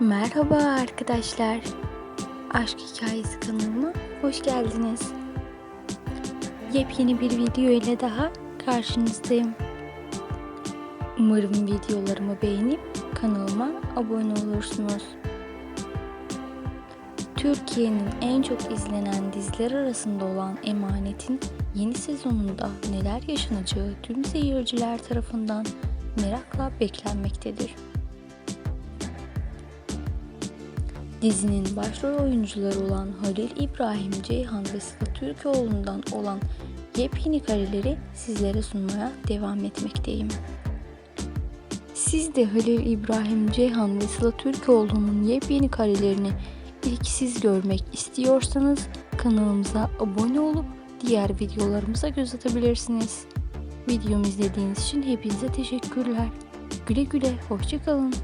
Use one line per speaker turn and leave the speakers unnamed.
Merhaba arkadaşlar. Aşk Hikayesi kanalıma hoş geldiniz. Yepyeni bir video ile daha karşınızdayım. Umarım videolarımı beğenip kanalıma abone olursunuz. Türkiye'nin en çok izlenen diziler arasında olan Emanet'in yeni sezonunda neler yaşanacağı tüm seyirciler tarafından merakla beklenmektedir. Dizinin başrol oyuncuları olan Halil İbrahim Ceyhan ve Sıla Türkoğlu'ndan olan yepyeni kareleri sizlere sunmaya devam etmekteyim. Siz de Halil İbrahim Ceyhan ve Sıla Türkoğlu'nun yepyeni karelerini ilk siz görmek istiyorsanız kanalımıza abone olup diğer videolarımıza göz atabilirsiniz. Videomu izlediğiniz için hepinize teşekkürler. Güle güle, hoşçakalın.